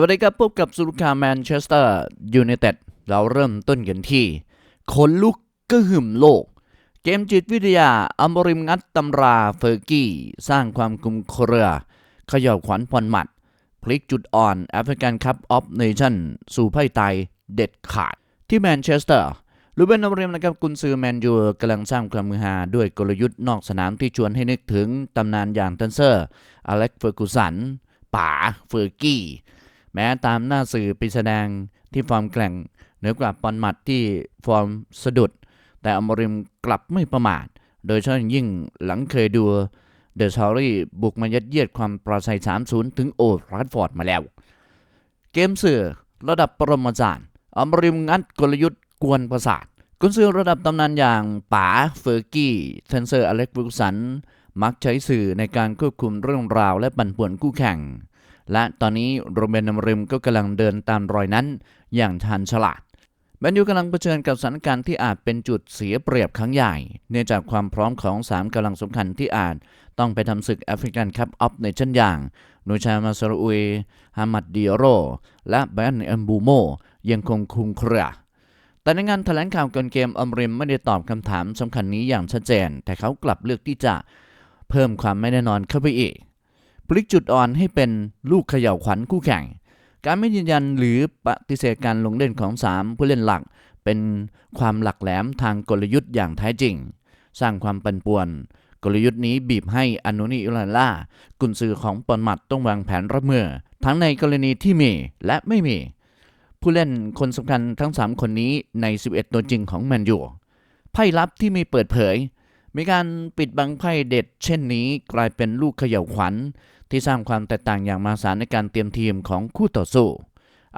วัสดีครับพบกับสุลคาแมนเชสเตอร์ยูไนเต็ดเราเริ่มต้นกันที่คนลุกกระหึ่มโลก เกมจิตวิทยาอัมริมงัดตำราเฟอร์กี้ สร้างความกุมเครือ ขย่าวขวัญพรหมัด พลิกจุดอ่อนแอฟริกันคัพออฟเนชั่นสู่ไพ่ไตายเด็ดขาด ที่แมนเชสเตอร์ลูเบนอมริมนะครับกุนซือแมนยูกำลังสร้างความมือฮาด้วยกลยุทธ์นอกสนามที่ชวนให้นึกถึงตำนานอย่างทันเซอร์อเล็กเฟอร์กูสันป๋าเฟอร์กี้ แม้ตามหน้าสื่อไปแสดงที่ฟอร์มแกร่งเหนือกว่าปอนหมัดที่ฟอร์มสะดุด แต่อมริมกลับไม่ประมาท โดยเฉพาะยิ่งหลังเคยดูเดอะชอรี่บุกมายัดเยียดความปราศัย 3-0 ถึงโอทราฟฟอร์ดมาแล้ว เกมเสือระดับปรมาจารย์อมริมงัดกลยุทธ์กวนประสาทกุนซือระดับตำนานอย่างป๋าเฟอร์กี้เทนเซอร์อเล็กวิลสัน มักใช้สื่อในการควบคุมเรื่องราวและปั่นป่วนคู่แข่ง และตอนนี้โรเบนนำริมก็กำลังเดินตามรอยนั้น อย่างชันฉลาดแมนยูกำลังเผชิญกับสถานการณ์ที่อาจเป็นจุดเสียเปรียบครั้งใหญ่ เนื่องจากความพร้อมของ 3กำลังสำคัญที่อาจต้องไปทำศึกแอฟริกันคัพออฟในเช่นอย่างนูชามาซารุยฮามัดดิโร และแบนเอมบูโมยังคงคุมเครือแต่ในงานแถลงข่าวก่อนเกมอัมริมไม่ได้ตอบคำถามสำคัญนี้อย่างชัดเจน แต่เขากลับเลือกที่จะเพิ่มความไม่แน่นอนเข้าไปอีก พลิกจุดอ่อนให้เป็นลูกเขย่าขวัญคู่แข่ง การไม่ยืนยันหรือปฏิเสธการลงเล่นของ 3 ผู้เล่นหลัก เป็นความหลักแหลมทางกลยุทธ์อย่างแท้จริง สร้างความปั่นป่วน กลยุทธ์นี้บีบให้อนุนิอุลาล่า กุนซือของปอนมัดต้องวางแผนรับมือ ทั้งในกรณีที่มีและไม่มี ผู้เล่นคนสำคัญทั้ง 3 คนนี้ใน 11 ตัวจริงของแมนยูไพ่ลับที่มีเปิดเผยมีการปิดบังไพ่เด็ดเช่นนี้กลายเป็นลูกเขย่าวขวัญ ที่สร้างความแตกต่างอย่างมหาศาลในการเตรียมทีมของคู่ต่อสู้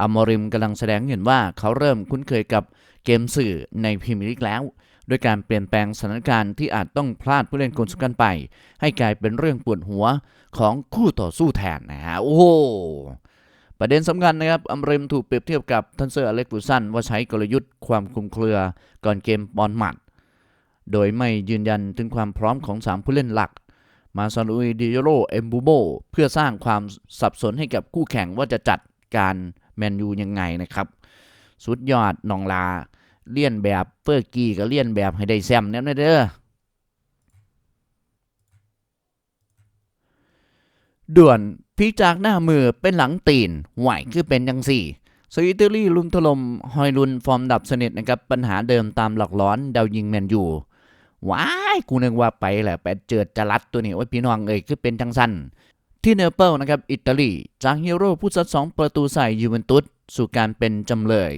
อามอริมกำลังแสดงเห็นว่าเขาเริ่มคุ้นเคยกับเกมสื่อในพรีเมียร์ลีกแล้วด้วยการเปลี่ยนแปลงสถานการณ์ที่อาจต้องพลาดผู้เล่นคนสำคัญไป ให้กลายเป็นเรื่องปวดหัวของคู่ต่อสู้แทนนะฮะโอ้โหประเด็นสำคัญนะครับอัมริมถูกเปรียบเทียบกับทันเซอร์อเล็กฟูสันว่าใช้กลยุทธ์ความคุมเครือก่อนเกมบอลหมัด โดยไม่ยืนยันถึงความพร้อมของ 3 ผู้เล่นหลัก มาซาลุยดิโรเอมบูโบเพื่อสร้างความสับสนให้กับคู่แข่งว่าจะจัดการแมนยูยังไงนะครับ สุดยอดนองลาเลี่ยนแบบเฟอร์กี้กับเลี่ยนแบบให้ได้แซมเนี่ยนะเด้อด่วนพลิกจากหน้ามือเป็นหลังตีนไหวคือเป็นยังสี่สวิตเตอรี่ลุมถล่มฮอยลุนฟอร์มดับสนิทนะครับ ปัญหาเดิมตามหลักร้อนดาวยิงแมนยู ว้ายกูนึกว่าไปแหละไปเจิดจรัดตัวนี้โอ้ยพี่น้องเอ้ยคือเป็นจังสันที่เนเปิลนะครับอิตาลีจากฮีโร่ผู้ซัดสองประตูใส่ยูเวนตุสสู่การเป็นจำเลย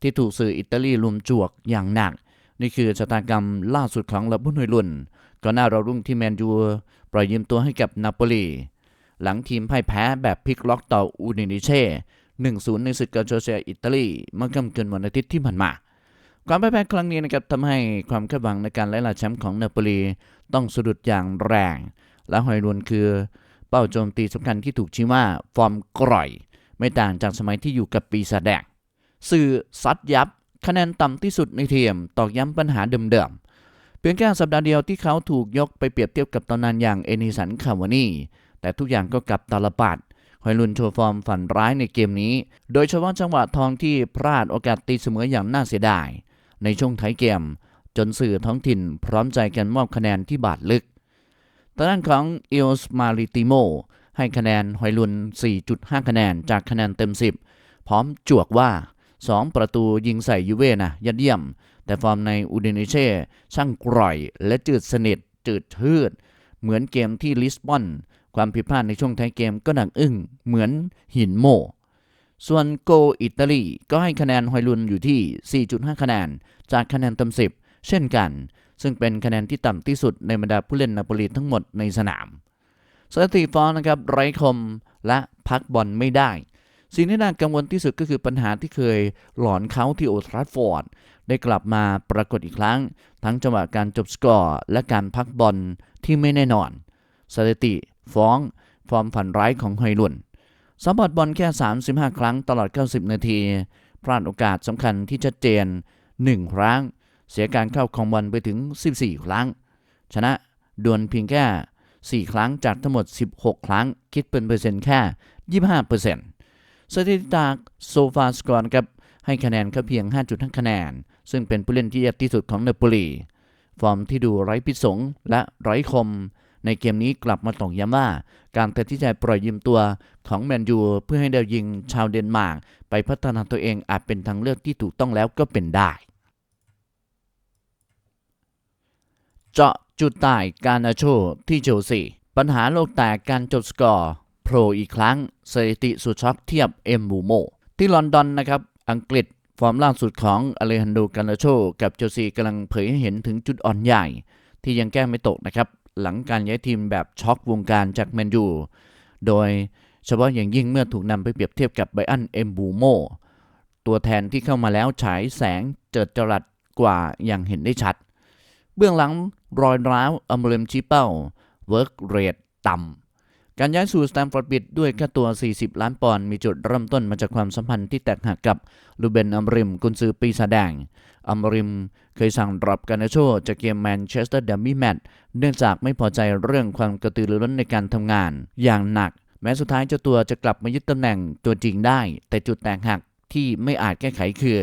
ที่ถูกสื่ออิตาลีลุมจวกอย่างหนัก นี่คือชะตากรรมล่าสุดของระบุนหน่วยลุนก่อนหน้าเรารุ่งที่แมนยูปล่อยยืมตัวให้กับนาโปลีหลังทีมพ่ายแพ้แบบพลิกล็อกต่ออูดินิเช่1-0 ในศึกกาโจเซียอิตาลีเมื่อค่ำคืนวันอาทิตย์ที่ผ่านมา ความพ่ายแพ้ครั้งนี้นะครับทำให้ความคาดหวังในการไล่ล่าแชมป์ของนาโปลีต้องสะดุดอย่างแรง และหอยรวนคือเป้าโจมตีสำคัญที่ถูกชี้ว่าฟอร์มกร่อย ไม่ต่างจากสมัยที่อยู่กับปีศาจแดงสื่อซัดยับ คะแนนต่ำที่สุดในทีมตอกย้ำปัญหาเดิมๆเพียงแค่สัปดาห์เดียวที่เขาถูกยกไปเปรียบเทียบกับตำนานอย่างเอนิสันคาวานีแต่ทุกอย่างก็กลับตาลปัดหอยลุนโชว์ฟอร์มฝันร้ายในเกมนี้ โดยเฉพาะจังหวะทองที่พลาดโอกาสตีเสมออย่างน่าเสียดาย ในช่วงท้ายเกม จนสื่อท้องถิ่นพร้อมใจกันมอบคะแนนที่บาดลึกทางด้นของเอลส์มาริติโมให้คะแนนหอยลุน 4.5 คะแนนจากคะแนนเต็ม 10 พร้อมจวกว่า 2 ประตูยิงใส่ยูเว่นะยัดเยี่ยม แต่ฟอร์มในอูดินิเช่ช่างกร่อย และจืดสนิทจืดชืด เหมือนเกมที่ลิสบอน ความผิดพลาดในช่วงท้ายเกมก็หนักอึ้งเหมือนหินโม ส่วนโกอิตาลีก็ให้คะแนนหอยลุนอยู่ที่ 4.5 คะแนน จากคะแนนเต็ม10 เช่นกัน ซึ่งเป็นคะแนนที่ต่ำที่สุดในบรรดาผู้เล่นนาโปลีทั้งหมดในสนามสถิติฟอร์นะครับไร้คมและพักบอลไม่ได้ สิ่งที่น่ากังวลที่สุดก็คือปัญหาที่เคยหลอนเขาที่โอทราฟฟอร์ด ได้กลับมาปรากฏอีกครั้ง ทั้งจังหวะการจบสกอร์ และการพักบอลที่ไม่แน่นอน สถิติฟ้อง ฟอร์มฝันร้ายของไฮลุน สัมผัสบอลแค่ 35 ครั้งตลอด 90 นาที พลาดโอกาสสำคัญที่ชัดเจน 1 ครั้ง เสียการเข้าของบอลไปถึง 14 ครั้ง ชนะดวลเพียงแค่ 4 ครั้งจากทั้งหมด 16 ครั้ง คิดเป็นเปอร์เซ็นต์แค่ 25%สถิติจากโซฟาสกอร์ครับให้คะแนนแค่เพียง 5.5 คะแนน ซึ่งเป็นผู้เล่นที่แย่ที่สุดของเนโปลีฟอร์มที่ดูไร้พิษสงและไร้คม ในเกมนี้กลับมาตอกย้ำว่า การตัดสินใจปล่อยยืมตัวของแมนยูเพื่อให้ดาวยิงชาวเดนมาร์กไปพัฒนาตัวเองอาจเป็นทางเลือกที่ถูกต้องแล้วก็เป็นได้ เจาะจุดตายการนาโชที่เชลซีปัญหาโลกแตกการจดสกอร์โผล่อีกครั้งสถิติสุดช็อกเทียบเอ็มบูโมที่ลอนดอนนะครับอังกฤษฟอร์มล่าสุดของอเลฮันโดการนาโชกับเชลซีกำลังเผยให้เห็นถึงจุดอ่อนใหญ่ ที่ยังแก้ไม่ตกนะครับ หลังการย้ายทีมแบบช็อกวงการจากแมนยู โดยเฉพาะอย่างยิ่งเมื่อถูกนำไปเปรียบเทียบกับไบอันเอมบูโมตัวแทนที่เข้ามาแล้วฉายแสงเจิดจรัสกว่าอย่างเห็นได้ชัด เบื้องหลังรอยร้าวอัมเรมชีเป้า เวิร์กเรทต่ำ การย้ายสู่สแตมฟอร์ดบิดด้วยค่าตัว 40 ล้านปอนด์มีจุดเริ่มต้นมาจากความสัมพันธ์ที่แตกหักกับลูเบนอัมริมกุนซือปีศาจแดง อัมริมเคยสั่งดรอปการนาโชจากเกมแมนเชสเตอร์เดมี่แมตเนื่องจากไม่พอใจเรื่องความกระตือรือร้นในการทำงาน อย่างหนัก แม้สุดท้ายเจ้าตัวจะกลับมายึดตำแหน่งตัวจริงได้ แต่จุดแตกหักที่ไม่อาจแก้ไขคือ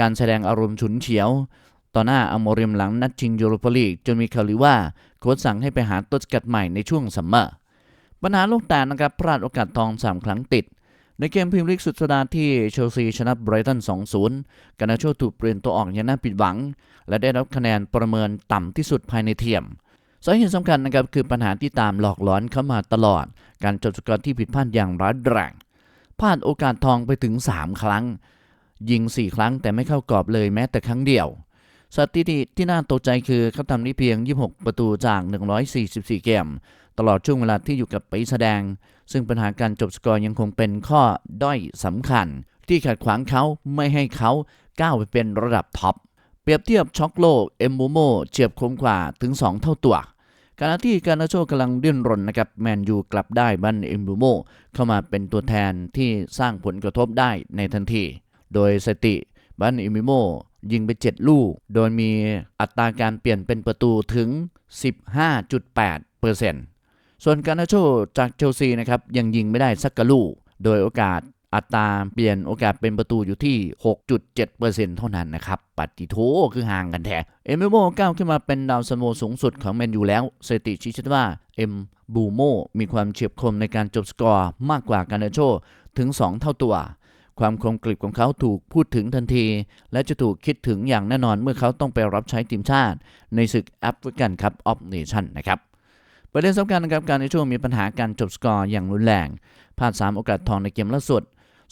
การแสดงอารมณ์ฉุนเฉียว ต่อหน้าอัมริมหลังนัดชิงยูโรปาลีกจนมีข่าวลือว่าโค้ชสั่งให้ไปหาต้นสกัดใหม่ในช่วงซัมเมอร์ปัญหาโลกตกนะครับพลาดโอกาสทอง 3 ครั้งติด ในเกมพรีเมียร์ลีกสุดสัปดาห์ที่เชลซีชนะไบรตัน 2-0 กานาโชถูกเปลี่ยนตัวออกอย่างน่าผิดหวัง และได้รับคะแนนประเมินต่ำที่สุดภายในเทียมสาเหตุสำคัญนะครับคือปัญหาที่ตามหลอกหลอนเข้ามาตลอด การจบสกอร์ที่ผิดพลาดอย่างร้ายแรงพลาดโอกาสทองไปถึง 3 ครั้ง ยิง 4 ครั้งแต่ไม่เข้ากรอบเลยแม้แต่ครั้งเดียวสถิติที่น่าตกใจคือเขาทำได้เพียง 26 ประตูจาก 144 เกม ตลอดช่วงเวลาที่อยู่กับปีแสดง ซึ่งปัญหาการจบสกอร์ยังคงเป็นข้อด้อยสำคัญ ที่ขัดขวางเขาไม่ให้เขาก้าวไปเป็นระดับท็อป เปรียบเทียบช็อกโลกเอมโบโมเฉียบคมกว่าถึง 2 เท่าตัวขณะที่การนาโชกำลังดิ้นรนนะครับแมนยูกลับได้บันเอมโบโมเข้ามาเป็นตัวแทนที่สร้างผลกระทบได้ในทันที โดยสติบันเอมโบโมยิงไป 7 ลูก โดยมีอัตราการเปลี่ยนเป็นประตูถึง 15.8% ส่วนการนาโชจากเชลซีนะครับยังยิงไม่ได้สักกะลูก โดยโอกาสอัตราเปลี่ยนโอกาสเป็นประตูอยู่ที่ 6.7%เท่านั้นนะครับ ปัตติโทคือห่างกันแท้ เอมโบก้าวขึ้นมาเป็นดาวซันโวสูงสุดของแมนยูแล้วสถิติชี้ชัดว่า เอ็มบูโมมีความเฉียบคมในการจบสกอร์มากกว่าการนาโชถึง 2 เท่าตัว ความคมกริบของเขาถูกพูดถึงทันที และจะถูกคิดถึงอย่างแน่นอนเมื่อเขาต้องไปรับใช้ทีมชาติ ในศึกแอฟริกันคัพออฟเนชั่นนะครับ ประเด็นสำคัญนะครับการในช่วงมีปัญหาการจบสกอร์อย่างรุนแรงพลาด 3 โอกาสทองในเกมล่าสุด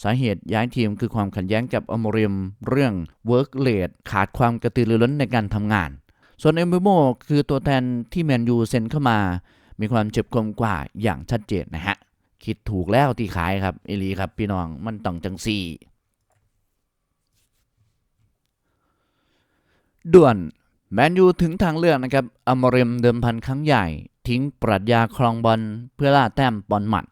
สาเหตุย้ายทีมคือความขัดแย้งกับอมริมเรื่อง work rate ขาดความกระตือรือร้นในการทำงาน ส่วนเอมเบโมคือตัวแทนที่แมนยูเซ็นเข้ามา มีความเจ็บคมกว่าอย่างชัดเจนนะฮะคิดถูกแล้วที่ขายครับเอลีครับพี่น้องมันต้องจังสี่ด่วนแมนยูถึงทางเลือกนะครับอมริมเดิมพันครั้งใหญ่ ทิ้งปรัชญาครองบอลเพื่อล่าแต้มบอลหมัด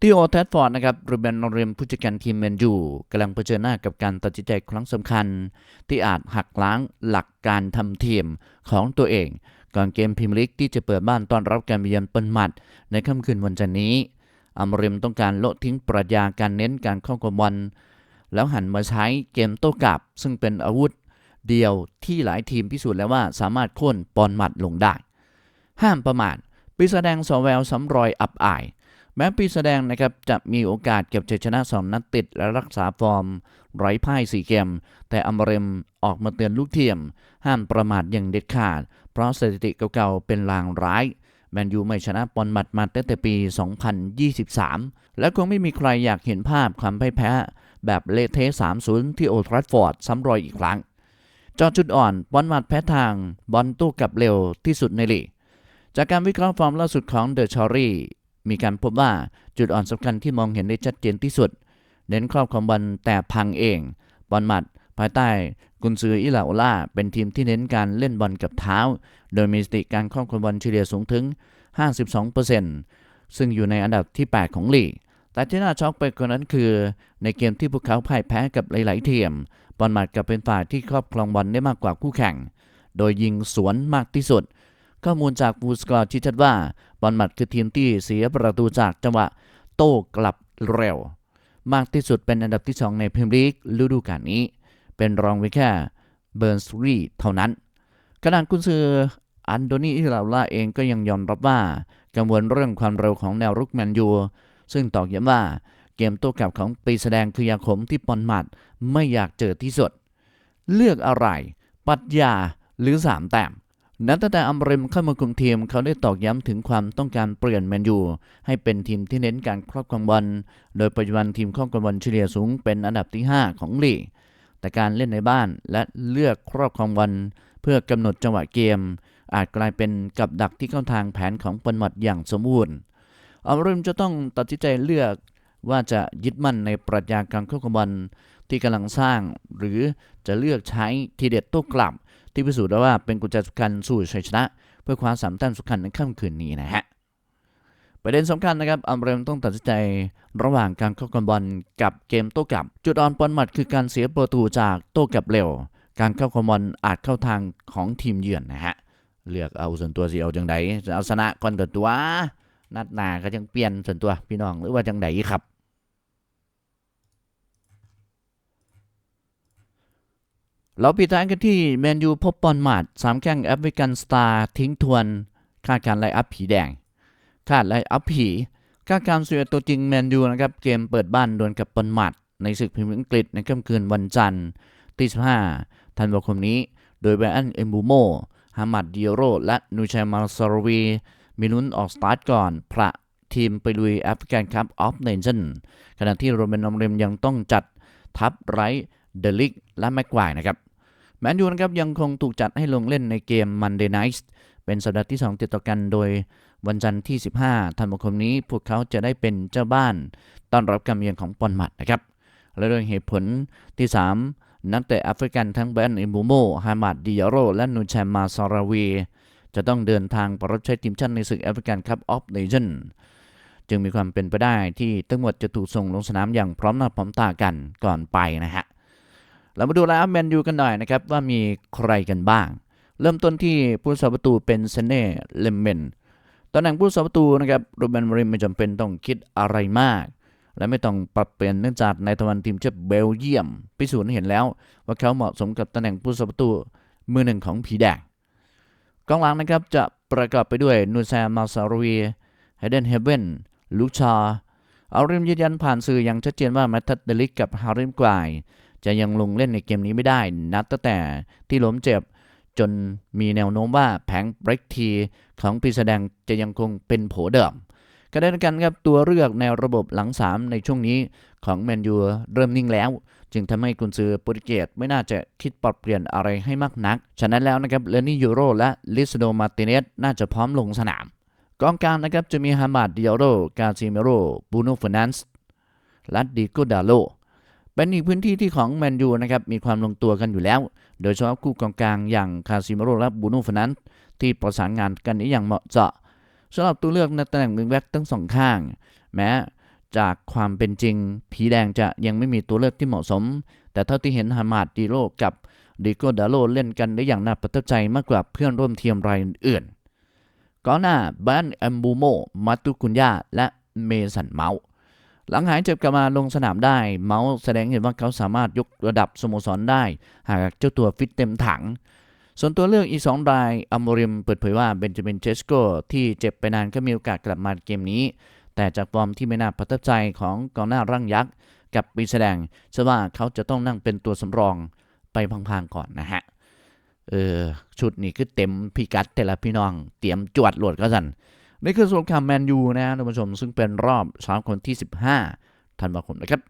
ทีโอแทดฟอร์ดนะครับรูเบนอมริมผู้จัดการทีมแมนยูกำลังเผชิญหน้ากับการตัดสินใจครั้งสำคัญ ที่อาจหักล้างหลักการทำทีมของตัวเอง ก่อนเกมพรีเมียร์ลีกที่จะเปิดบ้านต้อนรับการเยือนเปิลหมัด ในค่ำคืนวันจันทร์นี้อมริมต้องการโละทิ้งปรัชญาการเน้นการเข้ากบอลแล้วหันมาใช้เกมโต้กลับ ซึ่งเป็นอาวุธเดียวที่หลายทีมพิสูจน์แล้วว่าสามารถโค่นปอนหมัดลงได้ ห้ามประมาทปีแสดงสอแววสำรอยอับอาย แม้ปีแสดงนะครับจะมีโอกาสเก็บชัยชนะสองนัดติดและรักษาฟอร์มไร้พ่ายสี่เกม แต่อัมเรมออกมาเตือนลูกเทียม ห้ามประมาทอย่างเด็ดขาด เพราะสถิติเก่าๆเป็นลางร้ายแมนยูไม่ชนะปอนมัดมาตั้งแต่ปี 2023 และคงไม่มีใครอยากเห็นภาพความพ่ายแพ้ แบบเลเทะ3-0 ที่โอทราฟฟอร์ดซ้ำรอยอีกครั้ง จอจุดอ่อนบอลมัดแพ้ทางบอลตู้กับเร็วที่สุดในลีก จากการวิเคราะห์ฟอร์มล่าสุดของเดอะชอรี่มีการพบว่าจุดอ่อนสำคัญที่มองเห็นได้ชัดเจนที่สุด เน้นครอบครองบอลแต่พังเองบอลหมัด ภายใต้กุนซืออิลาโอล่าเป็นทีมที่เน้นการเล่นบอลกับเท้า โดยมีสถิติการครอบครองบอลเฉลี่ยสูงถึง 52%ซึ่งอยู่ในอันดับที่ 8 ของลีกแต่ที่น่าช็อกไปกว่านั้นคือ ในเกมที่พวกเขาพ่ายแพ้กับหลาย ๆ ทีมบอลหมัดกลับเป็นฝ่ายที่ครอบครองบอลได้มากกว่าคู่แข่ง โดยยิงสวนมากที่สุด ข้อมูลจากฟูสกอร์ชี้ชัดว่าบอลหมัดคือทีมที่เสียประตูจากจังหวะโต้กลับเร็ว มากที่สุดเป็นอันดับที่ 2 ในพรีเมียร์ลีกฤดูกาลนี้ เป็นรองไว้แค่เบิร์นสรีเท่านั้นขณะกุนซืออันโดนีอิราล่าเองก็ยังยอมรับว่ากังวลเรื่องความเร็วของแนวรุกแมนยู ซึ่งตอกย้ำว่าเกมโต้กลับของปีแสดงคือยาขมที่ปอนหมัดไม่อยากเจอที่สุด เลือกอะไร ปัดยาหรือ3แต้ม นับตั้งแต่อัมเรมเข้ามาคุมทีมเขาได้ตอกย้ำถึงความต้องการเปลี่ยนแมนยูให้เป็นทีมที่เน้นการครอบครองบอลโดยปัจจุบันทีมครอบครองบอลเฉลี่ยสูงเป็นอันดับที่ 5 ของลีกแต่การเล่นในบ้านและเลือกครอบครองบอลเพื่อกำหนดจังหวะเกม อาจกลายเป็นกับดักที่เข้าทางแผนของปนหมัดอย่างสมบูรณ์อัมเรมจะต้องตัดสินใจเลือกว่าจะยึดมั่นในปรัชญาการครอบครองบอลที่กำลังสร้าง หรือจะเลือกใช้ทีเด็ดโต้กลับ ที่พิสูจน์ได้ว่าเป็นกุญแจสำคัญสู่ชัยชนะ เพื่อคว้าสามแต้มสำคัญในค่ำคืนนี้นะฮะประเด็นสำคัญนะครับอัมเรมต้องตัดสินใจระหว่างการเข้ากันบอลกับเกมโต้กลับ จุดอ่อนปอนหมัดคือการเสียประตูจากโต้กลับเร็ว การเข้าคอมบอลอาจเข้าทางของทีมเยือนนะฮะเลือกเอาส่วนตัวสิเอาจังใดจะเอาชนะก่อนกับตัวนัดหนาก็จังเปลี่ยนส่วนตัวพี่น้องหรือว่าจังใดครับ เราปิดท้ายกันที่แมนยูพบปอนมาดสามแข้งแอฟริกันสตาร์ทิ้งทวนคาดการไลน์อัพผีแดงคาดไลน์อัพผีคาดการณ์สุดตัวจริงแมนยูนะครับเกมเปิดบ้านดวลกับปอนมัดในศึกพรีเมียร์อังกฤษในค่ำคืนวันจันทร์ที่15ธันวาคมนี้ โดยแบรอันเอมบูโมฮามัดดิโอโร และนูชัยมาซารวี มีลุ้นออกสตาร์ทก่อนพระทีมไปลุยแอฟริกันคัพออฟเนชั่นขณะที่โรเบนอมเรมยังต้องจัดทัพไรเดลิกและแม็กควายนะครับ แมนยูนะครับยังคงถูกจัดให้ลงเล่นในเกม Monday Night เป็นสัปดาห์ที่ 2 ติดต่อกันโดยวันจันทร์ที่ 15 ธันวาคมนี้ พวกเขาจะได้เป็นเจ้าบ้าน ต้อนรับการเยือนของปอนมัดนะครับ และโดยเหตุผลที่ 3 นักเตะแอฟริกันทั้งแบนอิมูโมฮามัดดิยาโร และนูแชมมาซาราวี จะต้องเดินทางไปรับใช้ทีมชาติในศึกแอฟริกันคัพออฟเนชั่นจึงมีความเป็นไปได้ที่ทั้งหมดจะถูกส่งลงสนามอย่างพร้อมหน้าพร้อมตากันก่อนไปนะฮะ เรามาดูแล้วแมนยูกันหน่อยนะครับ ว่ามีใครกันบ้าง เริ่มต้นที่ผู้สาประตูเป็นเซเน่เลมเมนตำแหน่งผู้สาประตูนะครับรูเบนมาริมไม่จำเป็นต้องคิดอะไรมาก และไม่ต้องปรับเปลี่ยนเนื่องจากในตะวันทีมชาติเบลเยียม พิสูจน์เห็นแล้ว ว่าเขาเหมาะสมกับตำแหน่งผู้สาประตูมือหนึ่งของผีแดงกองหลังนะครับจะประกอบไปด้วยนูแซมาซารีเฮเดนเฮเวนลูชา เอาริมยืนยันผ่านสื่ออย่างชัดเจนว่าแมตต์เดลิกกับฮาริมกวาย จะยังลงเล่นในเกมนี้ไม่ได้ นับตั้งแต่ที่ล้มเจ็บ จนมีแนวโน้มว่าแผงเบรกทีของปีแสดงจะยังคงเป็นโผเดิมขณะเดียวกันครับตัวเลือกแนวระบบหลัง 3 ในช่วงนี้ของแมนยูเริ่มนิ่งแล้ว จึงทำให้กุนซือโปรตุเกสไม่น่าจะคิดปรับเปลี่ยนอะไรให้มากนัก ฉะนั้นแล้วนะครับเลนี่ยูโรและลิซโดมาติเนสน่าจะพร้อมลงสนาม กองกลางนะครับจะมีฮามาดดิโอโรกาซิเมโรบูโนฟนันส์และดิโกดาโล เป็นอีกพื้นที่ที่ของแมนยูนะครับมีความลงตัวกันอยู่แล้ว โดยเฉพาะคู่กองกลางอย่างคาซิเมโรและบูโนเฟนันที่ประสานงานกันได้อย่างเหมาะเจาะสำหรับตัวเลือกในตำแหน่งวิงแบ็กทั้งสองข้าง แม้จากความเป็นจริง ผีแดงจะยังไม่มีตัวเลือกที่เหมาะสม แต่เท่าที่เห็นฮามาดดิโรกับดิโกดาโลเล่นกันได้อย่างน่าประทับใจมากกว่าเพื่อนร่วมทีมรายอื่นก่อนหน้าบ้านแอมบูโมมาตุกุนยาและเมสันเมาส์ หลังหายเจ็บกลับมาลงสนามได้ เมาส์แสดงเห็นว่าเขาสามารถยกระดับสโมสรได้ หากเจ้าตัวฟิตเต็มถัง ส่วนตัวเลือกอีกสองรายอัมโมริมเปิดเผยว่าเบนจามินเชสโกที่เจ็บไปนานก็มีโอกาสกลับมาเกมนี้ แต่จากฟอร์มที่ไม่น่าประทับใจของกองหน้าร่างยักษ์กับปีแสดงเชื่อว่าเขาจะต้องนั่งเป็นตัวสำรองไปพังๆก่อนนะฮะเออชุดนี้คือเต็มพิกัดแต่ละพี่น้อง เตรียมจวดโหลดก็สัน นี่คือสงครามแมนยูนะท่านผู้ชมซึ่งเป็นรอบสามคนที่ 15ธันวาคมนะครับ